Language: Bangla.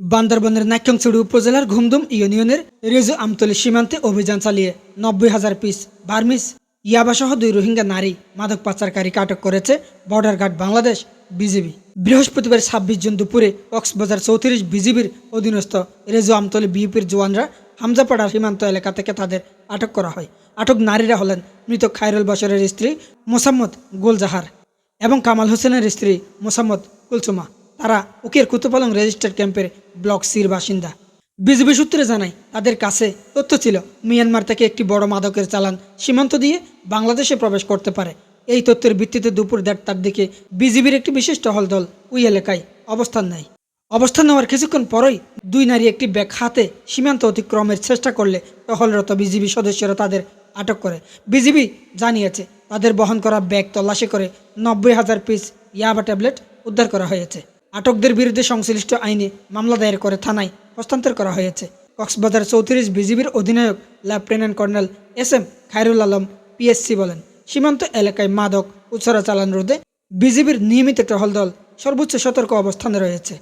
বান্দরবনের নাক্যংছড়ি উপজেলার ঘুমদুম ইউনিয়নের রেজু আমতলি সীমান্তে অভিযান চালিয়ে নব্বই হাজার পিস বার্মিস ইয়াবাসহ দুই রোহিঙ্গা নারী মাদক পাচারকারীকে আটক করেছে বর্ডার গার্ড বাংলাদেশ, বিজিবি। বৃহস্পতিবার ছাব্বিশ জুন দুপুরে কক্সবাজার চৌত্রিশ বিজিবির অধীনস্থ রেজু আমতলি বিউপির জওয়ানরা হামজাপাড়া সীমান্ত এলাকা থেকে তাদের আটক করা হয়। আটক নারীরা হলেন মৃত খায়রুল বসরের স্ত্রী মোসাম্মদ গোলজাহার এবং কামাল হোসেনের স্ত্রী মোসাম্মদ কুলসুমা। তারা উকের কুতুপালং রেজিস্টার ক্যাম্পের ব্লক সির বাসিন্দা। বিজিবি সূত্রে জানায়, তাদের কাছে তথ্য ছিল, মিয়ানমার থেকে একটি বড় মাদকের চালান সীমান্ত দিয়ে বাংলাদেশে প্রবেশ করতে পারে। এই তথ্যের ভিত্তিতে দুপুর দেড়টার দিকে বিজিবির একটি বিশেষ টহল দল ওই এলাকায় অবস্থান নেয়। অবস্থান নেওয়ার কিছুক্ষণ পরই দুই নারী একটি ব্যাগ হাতে সীমান্ত অতিক্রমের চেষ্টা করলে টহলরত বিজিবি সদস্যরা তাদের আটক করে। বিজিবি জানিয়েছে, তাদের বহন করা ব্যাগ তল্লাশি করে নব্বই হাজার পিস ইয়াবা ট্যাবলেট উদ্ধার করা হয়েছে। আটকদের বিরুদ্ধে সংশ্লিষ্ট আইনে মামলা দায়ের করে থানায় হস্তান্তর করা হয়েছে। কক্সবাজার চৌত্রিশ বিজিবির অধিনায়ক lieutenant colonel S M Khairul Alam, PSC বলেন, সীমান্ত এলাকায় মাদক উৎসরা চালান রোধে বিজিবির নিয়মিত টহল দল সর্বোচ্চ সতর্ক অবস্থানে রয়েছে।